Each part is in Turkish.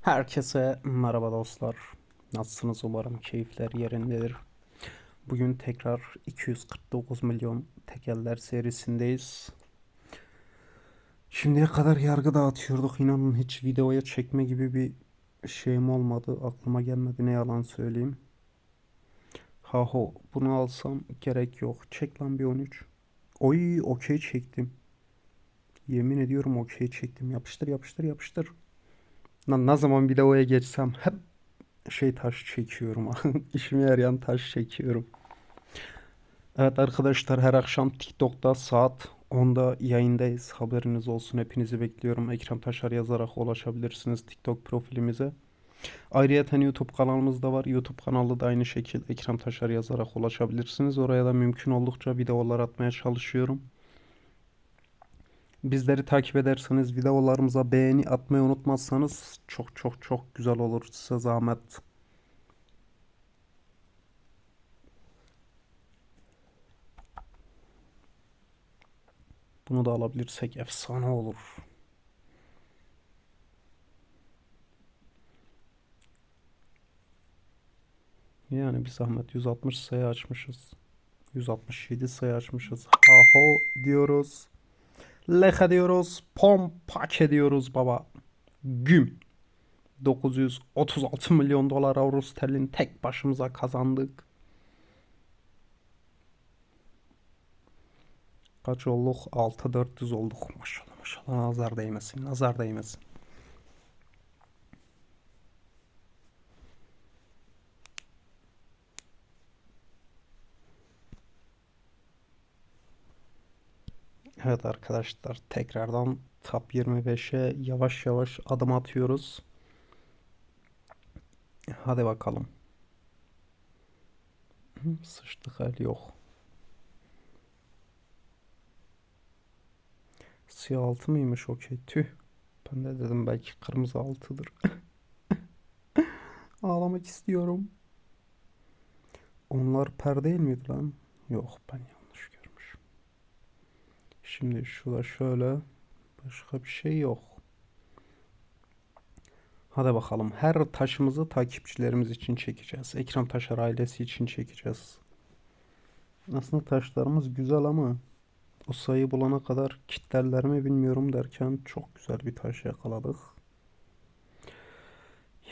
Herkese merhaba dostlar. Nasılsınız? Umarım keyifler yerindedir. Bugün tekrar 249 milyon tekeller serisindeyiz. Şimdiye kadar yargı dağıtıyorduk. İnanın hiç videoya çekme gibi bir şeyim olmadı. Aklıma gelmedi ne yalan söyleyeyim. Haho bunu alsam gerek yok. Çek lan bir 13. Oy okey çektim. Yemin ediyorum okey çektim. Yapıştır yapıştır yapıştır. Lan ne zaman videoya geçsem hep şey taş çekiyorum. İşime yarayan taş çekiyorum. Evet arkadaşlar her akşam TikTok'ta saat 10'da yayındayız. Haberiniz olsun. Hepinizi bekliyorum. Ekrem Taşar yazarak ulaşabilirsiniz TikTok profilimize. Ayrıca YouTube kanalımız da var. YouTube kanalı da aynı şekilde Ekrem Taşar yazarak ulaşabilirsiniz. Oraya da mümkün oldukça videolar atmaya çalışıyorum. Bizleri takip ederseniz videolarımıza beğeni atmayı unutmazsanız çok çok çok güzel olur size zahmet. Bunu da alabilirsek efsane olur. Yani bir zahmet 160 sayı açmışız. 167 sayı açmışız. Haho diyoruz. Leha diyoruz. Pompaç diyoruz baba. Güm. 936 milyon dolar avro sterlin tek başımıza kazandık. Kaç olduk? 6400 olduk. Maşallah maşallah. Nazar değmesin. Nazar değmesin. Evet arkadaşlar tekrardan Top 25'e yavaş yavaş adım atıyoruz. Hadi bakalım. Sıçtık hal yok. Siyah altı mıymış okey tüh. Ben de dedim belki kırmızı altıdır. Ağlamak istiyorum. Onlar per değil miydi lan? Yok ben görmüşüm. Şimdi şurada şöyle başka bir şey yok. Hadi bakalım. Her taşımızı takipçilerimiz için çekeceğiz. Ekrem Taşar ailesi için çekeceğiz. Aslında taşlarımız güzel ama o sayı bulana kadar kitlerler mi bilmiyorum derken çok güzel bir taş yakaladık.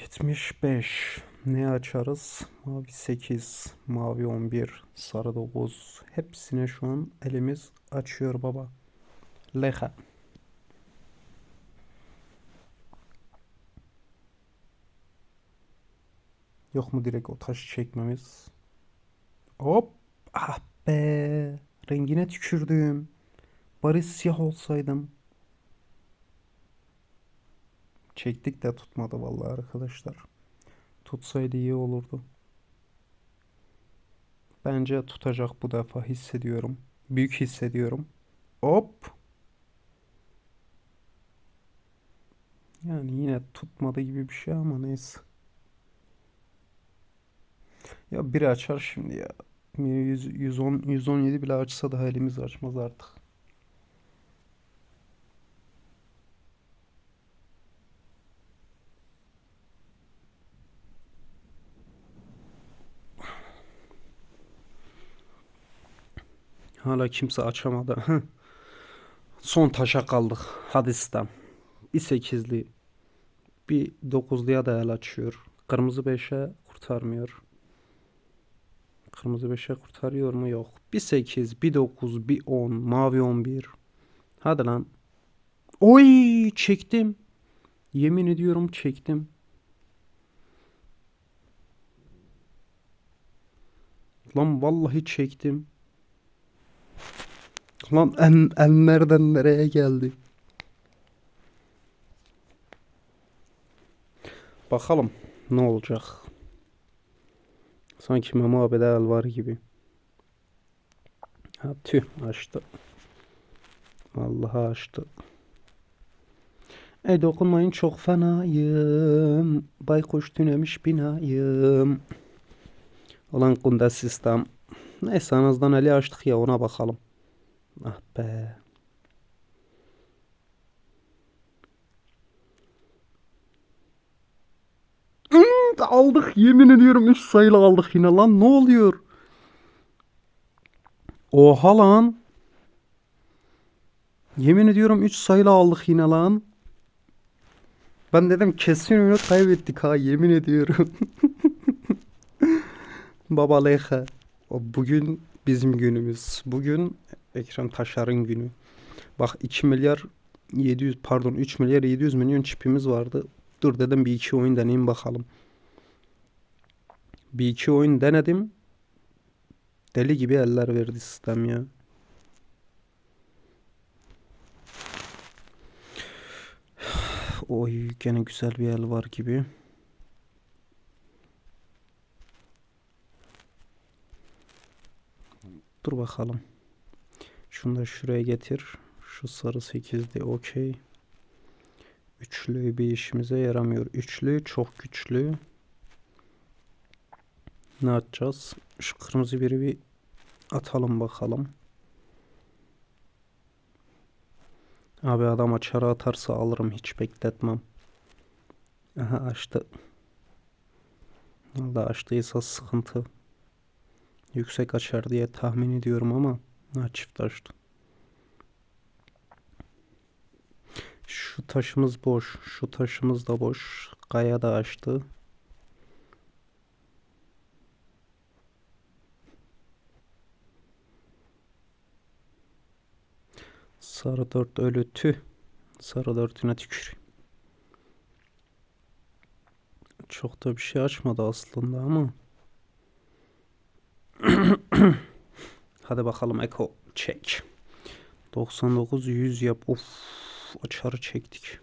75. Ne açarız? Mavi 8, mavi 11, sarı 9. Hepsine şu an elimiz açıyor baba. Leha. Yok mu direkt o taşı çekmemiz? Hop. Ah be. Rengine tükürdüm. Bari siyah olsaydım. Çektik de tutmadı vallahi arkadaşlar. Tutsaydı iyi olurdu. Bence tutacak bu defa hissediyorum. Büyük hissediyorum. Hop. Yani yine tutmadı gibi bir şey ama neyse. Ya biri açar şimdi ya. 100, 110, 117 bile açsa da elimiz açmaz artık. Hala kimse açamadı. Son taşa kaldık. Hadi sistem. Bir sekizli. Bir dokuzluya da el açıyor. Kırmızı beşe kurtarmıyor. Kırmızı 5'e kurtarıyor mu? Yok. Bir 8, bir 9, bir 10, mavi 11. Hadi lan. Oy çektim. Yemin ediyorum çektim. Lan vallahi çektim. Lan en, enlerden nereye geldi? Bakalım ne olacak. Sanki Memo abi el var gibi. Ha tüh açtı. Vallahi açtı. E dokunmayın çok fenayım. Baykuş tünemiş binayım. Olan kunda sistem. Neyse en azından eli açtık ya ona bakalım. Ah be. aldık yemin ediyorum 3 sayılı aldık yine lan ne oluyor? Oha lan. Yemin ediyorum 3 sayılı aldık yine lan. Ben dedim kesin oyunu kaybettik ha yemin ediyorum. Baba Leha. O bugün bizim günümüz. Bugün Ekrem Taşar'ın günü. Bak 2 milyar 700 pardon 3 milyar 700 milyon çipimiz vardı. Dur dedim bir iki oyun deneyeyim bakalım. Bir iki oyun denedim. Deli gibi eller verdi sistem ya. Oy gene güzel bir el var gibi. Dur bakalım. Şunu da şuraya getir. Şu sarı 8'de okey. Üçlü bir işimize yaramıyor. Üçlü çok güçlü. Ne yapacağız? Şu kırmızı biri bir atalım bakalım. Abi adam açarı atarsa alırım hiç bekletmem. Aha açtı. Valla açtıysa sıkıntı. Yüksek açar diye tahmin ediyorum ama ha, çift açtı. Şu taşımız boş. Şu taşımız da boş. Kaya da açtı. Sarı dört ölü tüh. Sarı dörtüne tükür. Çok da bir şey açmadı aslında ama. Hadi bakalım Eko çek. 99 100 yap. Of açarı çektik.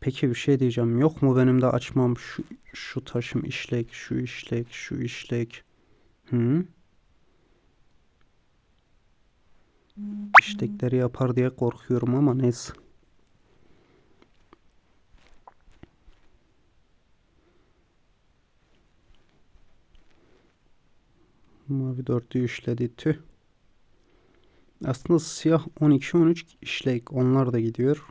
Peki bir şey diyeceğim. Yok mu benim de açmam şu şu taşım işlek, şu işlek, şu işlek. Hı? İşlekleri yapar diye korkuyorum ama neyse. Mavi dörtlü işledi tüh. Aslında siyah 12-13 işlek onlar da gidiyor.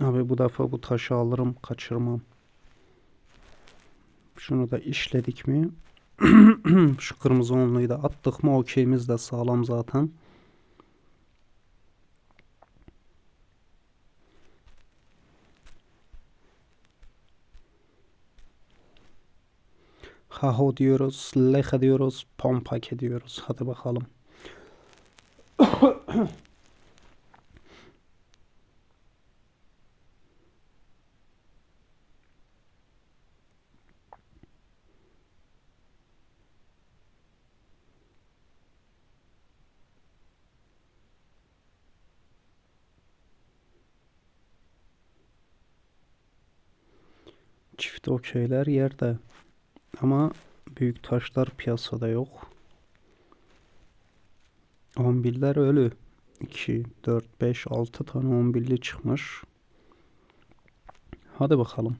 Abi bu defa bu taşı alırım kaçırmam. Şunu da işledik mi? Şu kırmızı onluyu da attık mı okeyimiz de sağlam zaten. Haho diyoruz, leha diyoruz, pompak ediyoruz. Hadi bakalım. Çift okeyler yerde. Ama büyük taşlar piyasada yok. 11'ler ölü. 2, 4, 5, 6 tane 11'li çıkmış. Hadi bakalım.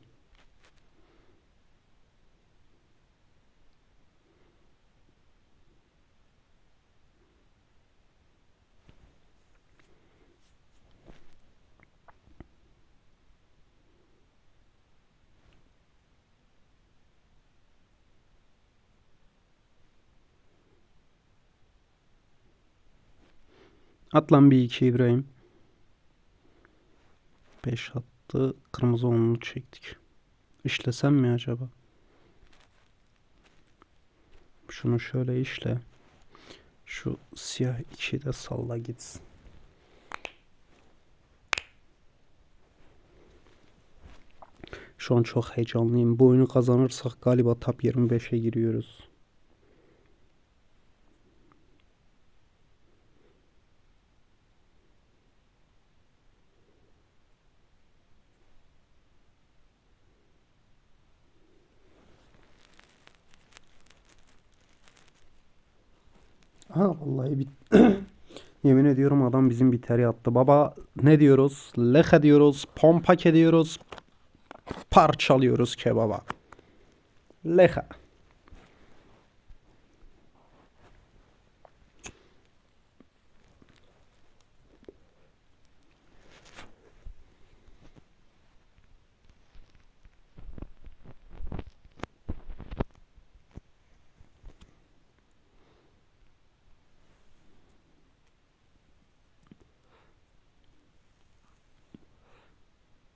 At lan bir iki İbrahim. 5 attı. Kırmızı onlu çektik. İşlesem mi acaba? Şunu şöyle işle. Şu siyah içi de salla gitsin. Şu an çok heyecanlıyım. Bu oyunu kazanırsak galiba top 25'e giriyoruz. Ha vallahi bit Yemin ediyorum adam bizim biteri attı. Baba ne diyoruz? Lehe diyoruz. Pompak ediyoruz. Parçalıyoruz kebaba. Lehe.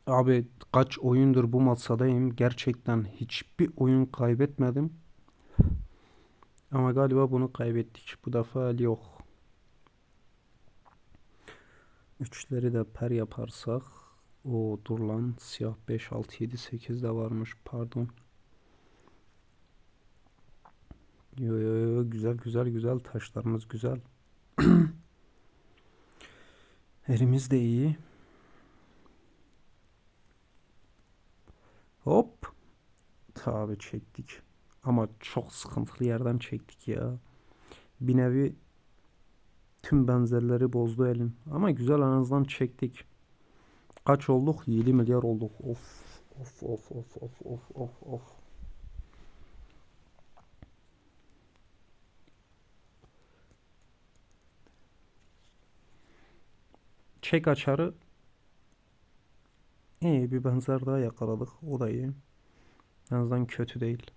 Abi kaç oyundur bu masadayım. Gerçekten hiçbir oyun kaybetmedim. Ama galiba bunu kaybettik. Bu defa yok. Üçleri de per yaparsak. O dur lan siyah 5, 6, 7, 8 de varmış. Pardon. Yo yo yo güzel güzel güzel taşlarımız güzel. Elimiz de iyi. Hop. Tabi çektik. Ama çok sıkıntılı yerden çektik ya. Bir nevi tüm benzerleri bozdu elin. Ama güzel en azından çektik. Kaç olduk? 7 milyar olduk. Of. Of of of of of of of. Çek açarı. İyi bir benzer daha yakaladık. O da iyi. En azından kötü değil.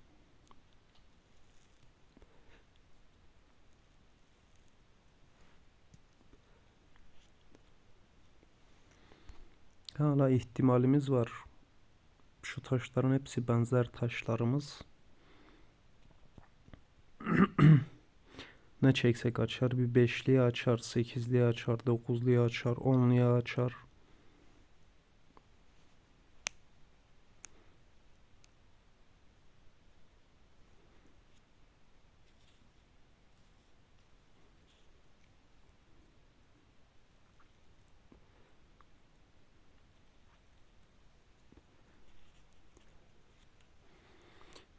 Hala ihtimalimiz var. Şu taşların hepsi benzer taşlarımız. Ne çeksek açar. Bir beşliği açar, sekizliği açar, dokuzluğu açar, onluğu açar.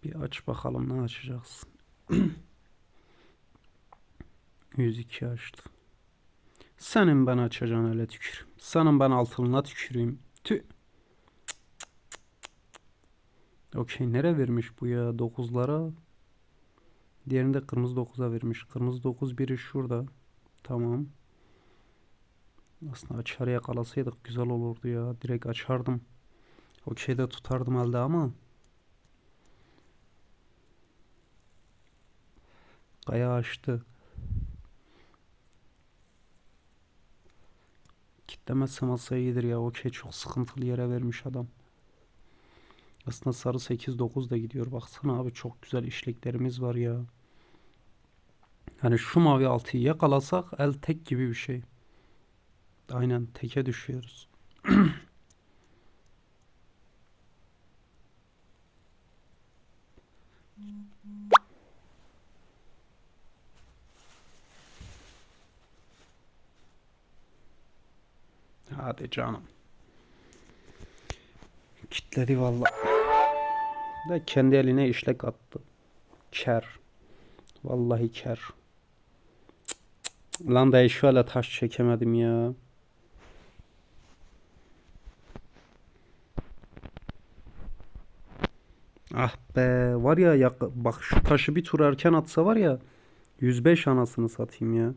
Bir aç bakalım ne açacaksın. 102 açtı. Senin ben açacağın öyle tükür. Senin ben altınına tüküreyim. Tü. Okey nere vermiş bu ya? 9'lara. Diğerini de kırmızı 9'a vermiş. Kırmızı 9 biri şurada. Tamam. Aslında açarı yakalasaydık güzel olurdu ya. Direkt açardım. Okey de tutardım elde ama. Kaya açtı. Kitlemezse masaya iyidir ya. Okey çok sıkıntılı yere vermiş adam. Aslında sarı 8-9 da gidiyor. Baksana abi çok güzel işleklerimiz var ya. Yani şu mavi altıyı yakalasak el tek gibi bir şey. Aynen teke düşüyoruz. Hadi canım. Kitledi valla. De kendi eline işlek attı. Ker. Vallahi ker. Lan da şöyle taş çekemedim ya. Ah be var ya yak bak şu taşı bir tur erken atsa var ya 105 anasını satayım ya.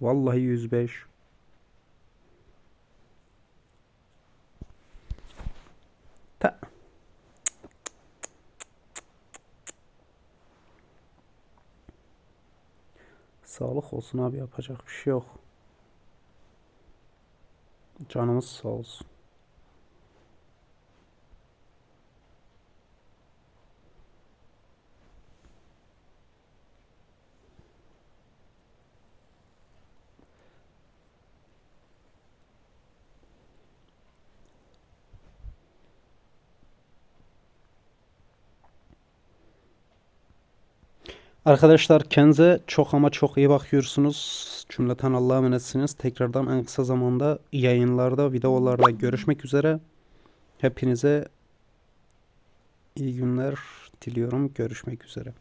Vallahi 105. Sağlık olsun abi yapacak bir şey yok. Canımız sağ olsun. Arkadaşlar kendinize çok ama çok iyi bakıyorsunuz. Cümleten Allah'a emanetsiniz. Tekrardan en kısa zamanda yayınlarda, videolarda görüşmek üzere. Hepinize iyi günler diliyorum. Görüşmek üzere.